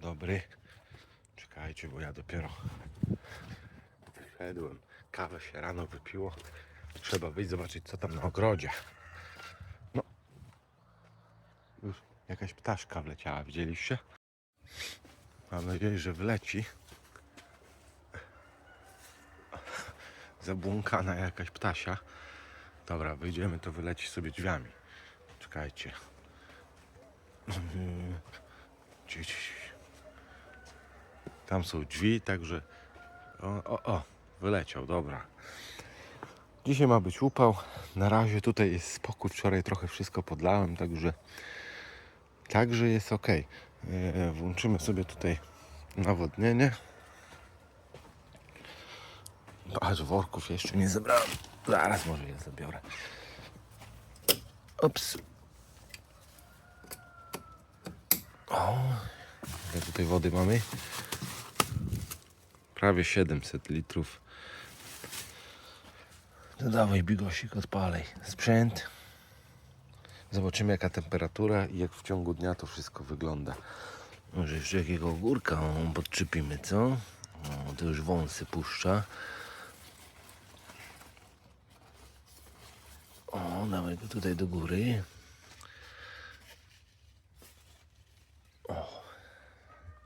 dobry. Czekajcie, bo ja dopiero wszedłem. Kawę się rano wypiło. Trzeba wyjść zobaczyć, co tam na ogrodzie. No. Już jakaś ptaszka wleciała, widzieliście? Mam nadzieję, że wleci. Zabłąkana jakaś ptasia. Dobra, wyjdziemy, to wyleci sobie drzwiami. Czekajcie. Gdzieś. Tam są drzwi, także. O, o, o, wyleciał, dobra. Dzisiaj ma być upał. Na razie tutaj jest spokój. Wczoraj trochę wszystko podlałem, także. Także jest ok. Włączymy sobie tutaj nawodnienie. Aż worków jeszcze nie zebrałem. Zaraz może je zabiorę. Ups. O, ile tutaj wody mamy? Prawie 700 litrów. No dawaj bigosik, odpalej sprzęt. Zobaczymy jaka temperatura i jak w ciągu dnia to wszystko wygląda. Może jeszcze jakiego ogórka podczypimy, co? O, to już wąsy puszcza. O, dawaj go tutaj do góry. O,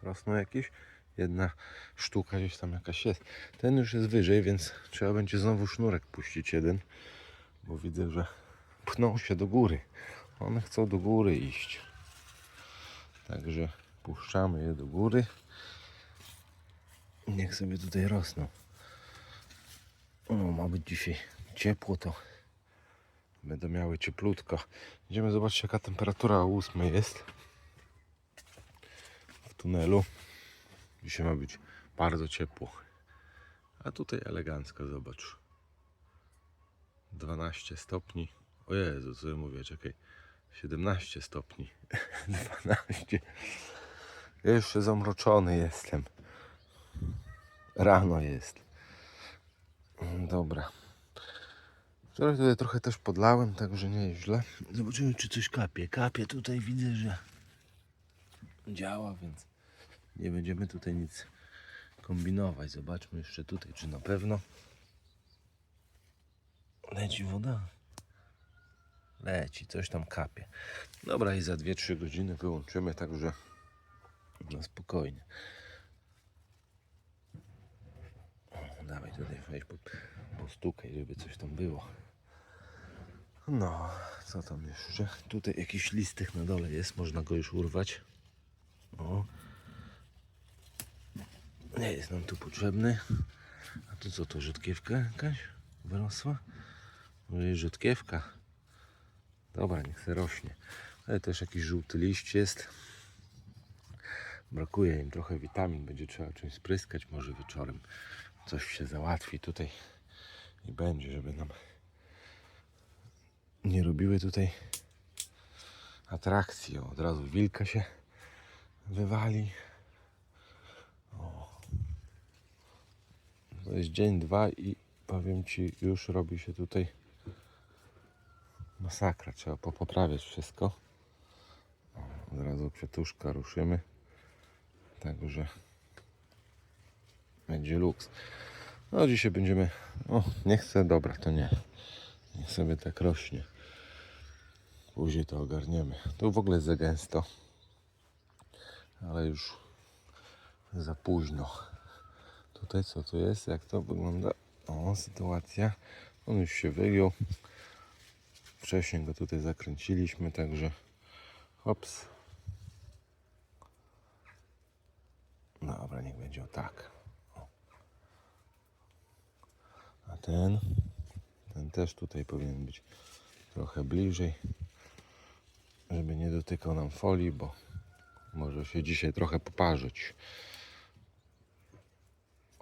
rosną jakieś? Jedna sztuka gdzieś tam jakaś jest. Ten już jest wyżej, więc trzeba będzie znowu sznurek puścić jeden, bo widzę, że pchną się do góry. One chcą do góry iść. Także puszczamy je do góry. Niech sobie tutaj rosną. O, ma być dzisiaj ciepło, to będą miały cieplutko. Idziemy zobaczyć jaka temperatura o 8 jest w tunelu. Dzisiaj ma być bardzo ciepło. A tutaj elegancko, zobacz. 12 stopni. O Jezu, co ja mówię, czekaj. 17 stopni. 12. Jeszcze zamroczony jestem. Rano jest. Dobra. Wczoraj tutaj trochę też podlałem, także nie jest źle. Zobaczymy, czy coś kapie. Kapie tutaj widzę, że działa, więc nie będziemy tutaj nic kombinować. Zobaczmy jeszcze tutaj, czy na pewno leci woda. Leci, coś tam kapie. Dobra, i za 2-3 godziny wyłączymy, także na spokojnie. O, dawaj tutaj weź po, postukaj, żeby coś tam było. No, co tam jeszcze? Tutaj jakiś listek na dole jest, można go już urwać. O. Nie jest nam tu potrzebny. A tu co to, rzutkiewka jakaś wyrosła? Może jest rzutkiewka. Dobra, niech se rośnie. Ale też jakiś żółty liść jest. Brakuje im trochę witamin, będzie trzeba czymś spryskać, może wieczorem coś się załatwi tutaj i będzie, żeby nam nie robiły tutaj atrakcji. Od razu wilka się wywali. To jest dzień, dwa i powiem Ci, już robi się tutaj masakra. Trzeba popoprawiać wszystko. Od razu kwiatuszka ruszymy. Także będzie luks. No dzisiaj będziemy... O, nie chcę, dobra, to nie. Niech sobie tak rośnie. Później to ogarniemy. Tu w ogóle jest za gęsto. Ale już za późno. Tutaj co tu jest? Jak to wygląda? O, sytuacja. On już się wyjął. Wcześniej go tutaj zakręciliśmy, także hops. Dobra, niech będzie o tak. A ten, ten też tutaj powinien być trochę bliżej, żeby nie dotykał nam folii, bo może się dzisiaj trochę poparzyć.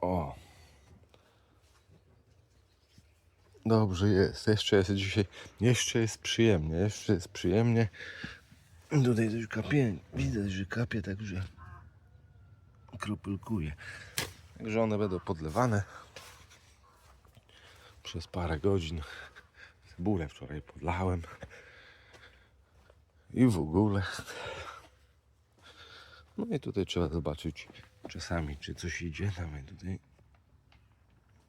O. Dobrze jest. Jeszcze jest dzisiaj. Jeszcze jest przyjemnie. Jeszcze jest przyjemnie. Tutaj coś kapie. Widać, że kapie, także kropelkuje. Także one będą podlewane przez parę godzin. Cebulę wczoraj podlałem. I w ogóle. No i tutaj trzeba zobaczyć czasami, czy coś idzie. Dawaj tutaj.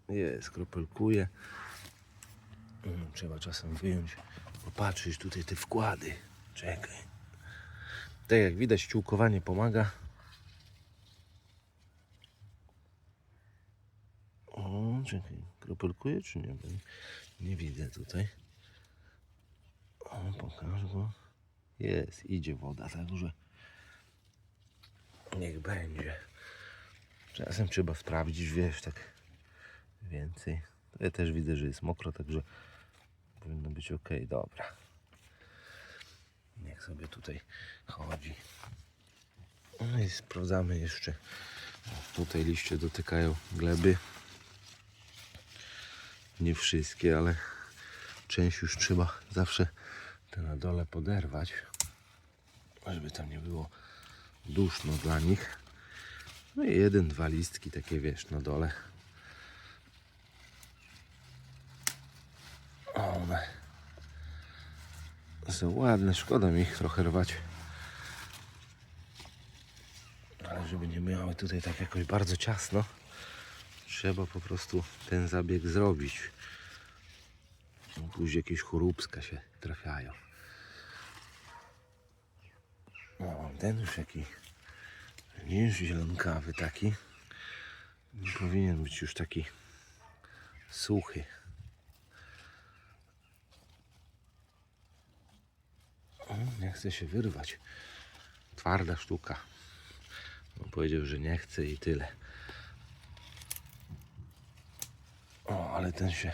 Jest, kropelkuje. Mm, Trzeba czasem wyjąć, popatrzeć tutaj te wkłady. Czekaj. Tak jak widać, ściółkowanie pomaga. O, czekaj, kropelkuje czy nie- Nie widzę tutaj. O, pokaż go. Jest, idzie woda, także niech będzie. Czasem trzeba sprawdzić, wiesz, tak więcej. Ja też widzę, że jest mokro, także powinno być ok. Dobra. Niech sobie tutaj chodzi. No i sprawdzamy jeszcze. Tutaj liście dotykają gleby. Nie wszystkie, ale część już trzeba zawsze te na dole poderwać, żeby tam nie było duszno dla nich. No i jeden, dwa listki takie wiesz na dole. One są ładne, szkoda mi ich trochę rwać. Ale żeby nie miały tutaj tak jakoś bardzo ciasno, trzeba po prostu ten zabieg zrobić. Później jakieś choróbska się trafiają. No, ten już jaki niż zielonkawy taki. Nie powinien być już taki suchy. O, nie chce się wyrwać. Twarda sztuka. On powiedział, że nie chce i tyle. O, ale ten się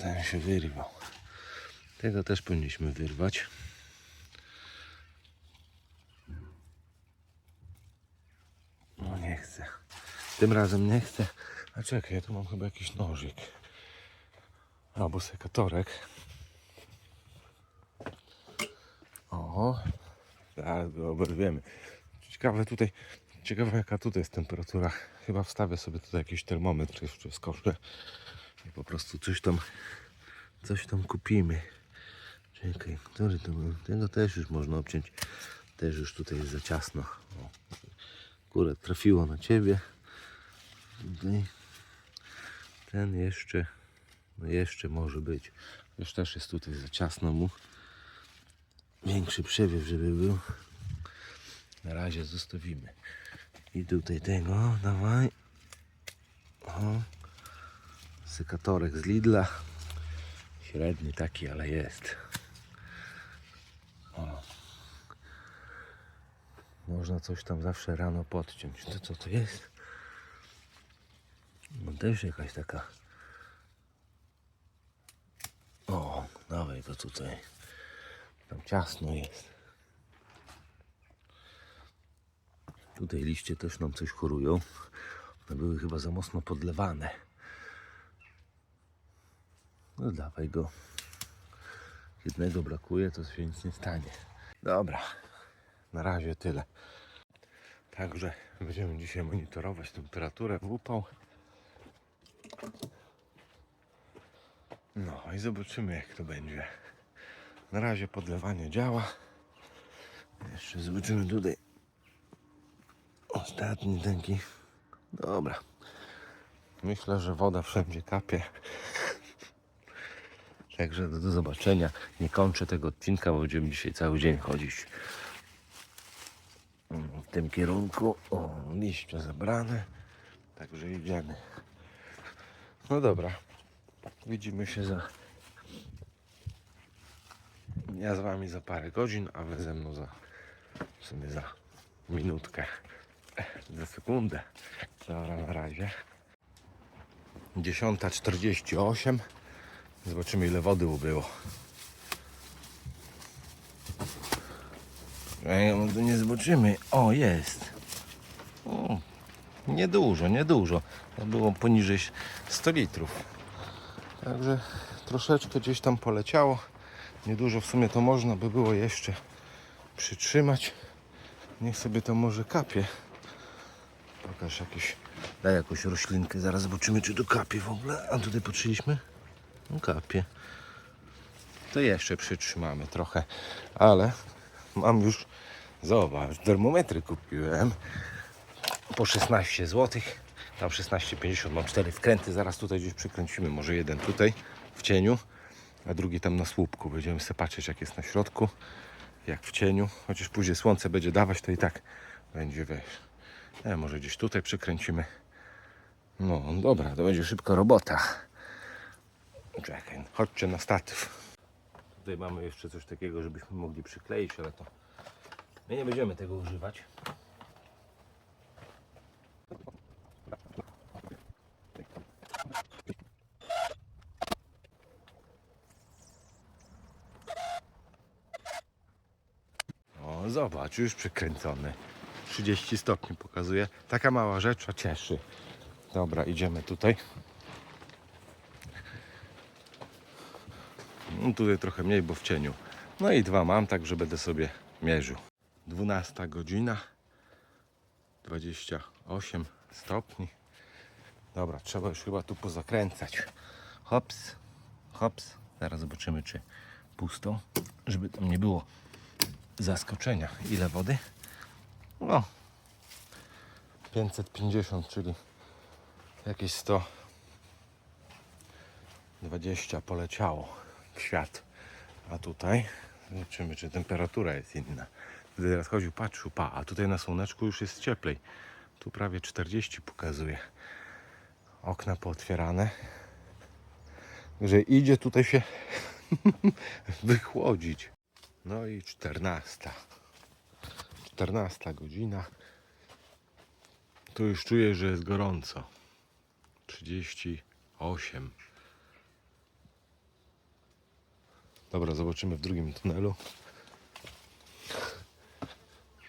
ten się wyrwał. Tego też powinniśmy wyrwać. No nie chcę. Tym razem nie chcę. A czekaj, ja tu mam chyba jakiś nożyk. Albo sekatorek. O, go oberwiemy. Ciekawe tutaj, ciekawe jaka tutaj jest temperatura. Chyba wstawię sobie tutaj jakiś termometr jeszcze skoczę i po prostu coś tam, coś tam kupimy. Czekaj, który to był? Tego też już można obciąć. Też już tutaj jest za ciasno. O. Akurat trafiło na ciebie. Tutaj. Ten jeszcze, no jeszcze może być. Już też jest tutaj za ciasno mu. Większy przewiew, żeby był. Na razie zostawimy. I tutaj tego, dawaj. O. Sykatorek z Lidla. Średni taki, ale jest. O. Można coś tam zawsze rano podciąć. To co to jest? No też jakaś taka. O, dawaj to tutaj. Tam ciasno jest. Tutaj liście też nam coś chorują. One były chyba za mocno podlewane. No dawaj go. Jednego brakuje, to się nic nie stanie. Dobra, na razie tyle. Także będziemy dzisiaj monitorować temperaturę w upał. No i zobaczymy jak to będzie. Na razie podlewanie działa. Jeszcze zobaczymy tutaj. Ostatni taki. Dobra. Myślę, że woda wszędzie kapie. Także do, do zobaczenia. Nie kończę tego odcinka, bo będziemy dzisiaj cały dzień chodzić w tym kierunku. O, liście zebrane. Także idziemy. No dobra. Widzimy się za. Ja z wami za parę godzin, a wy ze mną za. W sumie za minutkę. Za sekundę. Dobra, na razie. 10.48. Zobaczymy ile wody ubyło. No nie zobaczymy. O, jest. Niedużo, niedużo. To było poniżej 100 litrów. Także troszeczkę gdzieś tam poleciało. Niedużo w sumie to można by było jeszcze przytrzymać. Niech sobie to może kapie. Pokaż jakieś, daj jakąś roślinkę. Zaraz zobaczymy czy to kapie w ogóle. A tutaj patrzyliśmy? No kapie. To jeszcze przytrzymamy trochę. Ale mam już Zobacz, termometry kupiłem po 16 zł. Tam 16,50 mam cztery wkręty. Zaraz tutaj gdzieś przykręcimy. Może jeden tutaj w cieniu, a drugi tam na słupku. Będziemy sobie patrzeć jak jest na środku, jak w cieniu. Chociaż później słońce będzie dawać, to i tak będzie wiesz. E, może gdzieś tutaj przykręcimy. No dobra, to będzie szybko robota. Czekaj, chodźcie na statyw. Tutaj mamy jeszcze coś takiego, żebyśmy mogli przykleić, ale to my nie będziemy tego używać. O, zobacz, już przykręcony. 30 stopni pokazuje. Taka mała rzecz, a cieszy. Dobra, idziemy tutaj. No, tutaj trochę mniej, bo w cieniu. No i dwa mam, tak że będę sobie mierzył. 12 godzina. 28 stopni. Dobra, trzeba już chyba tu pozakręcać. Hops, hops. Zaraz zobaczymy, czy pusto, żeby tam nie było zaskoczenia. Ile wody? No, 550, czyli jakieś 120 poleciało w świat. A tutaj zobaczymy, czy temperatura jest inna. Gdy teraz chodził, patrzył, pa, a tutaj na słoneczku już jest cieplej. Tu prawie 40 pokazuje. Okna pootwierane. Że idzie tutaj się wychłodzić. No i 14. 14 godzina. Tu już czuję, że jest gorąco. 38. Dobra, zobaczymy w drugim tunelu.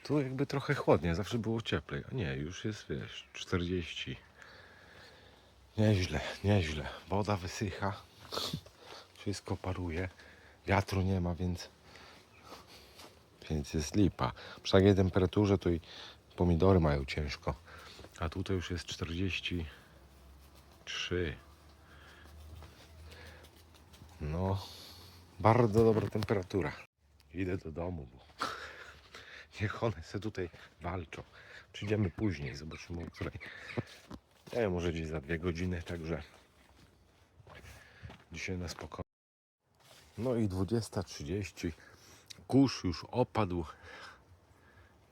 Tu jakby trochę chłodniej, zawsze było cieplej. A nie, już jest, wiesz, 40. Nieźle, nieźle. Woda wysycha. Wszystko paruje. Wiatru nie ma, więc więc jest lipa. Przy takiej temperaturze to i pomidory mają ciężko. A tutaj już jest 43. No, bardzo dobra temperatura. Idę do domu, bo niech one se tutaj walczą. Przyjdziemy później, zobaczymy o której. Nie może gdzieś za dwie godziny, także dzisiaj na spokojnie. No i 20.30. Kurz już opadł.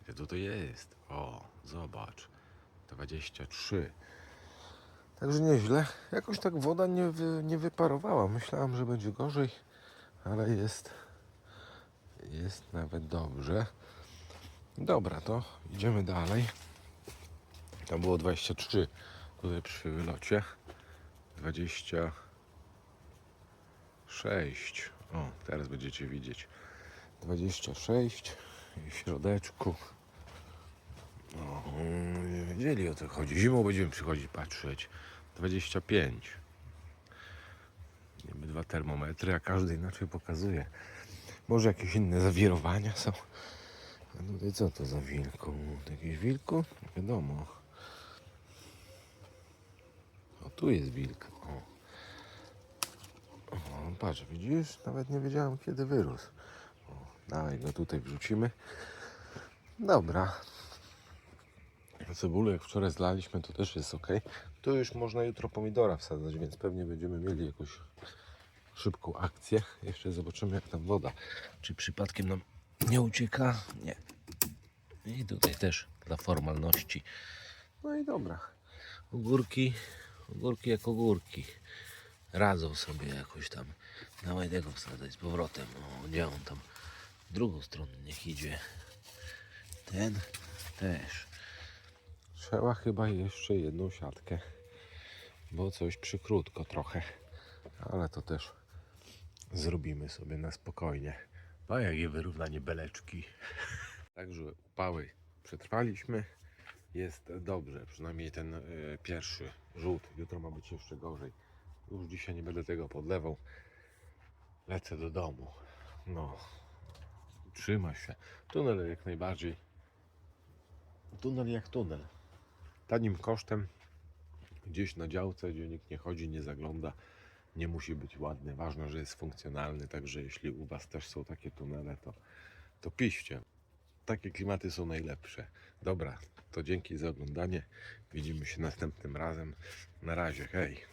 Gdzie to to jest? O, zobacz. 23. Także nieźle. Jakoś tak woda nie, wy, nie wyparowała. Myślałem, że będzie gorzej, ale jest, jest nawet dobrze. Dobra, to idziemy dalej. Tam było 23 tutaj przy wylocie. 26. O, teraz będziecie widzieć. 26 i w środeczku. No, nie wiedzieli o co chodzi. Zimą będziemy przychodzić patrzeć. 25. Mamy dwa termometry, a każdy inaczej pokazuje. Może jakieś inne zawirowania są. A tutaj co to za wilku? Jakiś wilku? Wiadomo. O, tu jest wilk. O. o, patrz, widzisz? Nawet nie wiedziałem kiedy wyrósł. Dawaj go tutaj wrzucimy. Dobra. Cebulę jak wczoraj zlaliśmy, to też jest ok. Tu już można jutro pomidora wsadzać, więc pewnie będziemy mieli jakąś szybką akcję. Jeszcze zobaczymy jak tam woda. Czy przypadkiem nam nie ucieka? Nie. I tutaj też dla formalności. No i dobra. Ogórki, ogórki jak ogórki. Radzą sobie jakoś tam. Dawaj tego wsadzać z powrotem. O, gdzie on tam? Drugą stronę niech idzie. Ten też. Trzeba chyba jeszcze jedną siatkę, bo coś przykrótko trochę, ale to też zrobimy sobie na spokojnie. A jakie wyrównanie beleczki. Także upały przetrwaliśmy. Jest dobrze, przynajmniej ten y, pierwszy rzut. Jutro ma być jeszcze gorzej. Już dzisiaj nie będę tego podlewał. Lecę do domu. No, trzyma się. Tunel jak najbardziej. Tunel jak tunel. Tanim kosztem. Gdzieś na działce, gdzie nikt nie chodzi, nie zagląda. Nie musi być ładny. Ważne, że jest funkcjonalny. Także jeśli u Was też są takie tunele, to, to piszcie. takie klimaty są najlepsze. Dobra, to dzięki za oglądanie. Widzimy się następnym razem. Na razie, hej.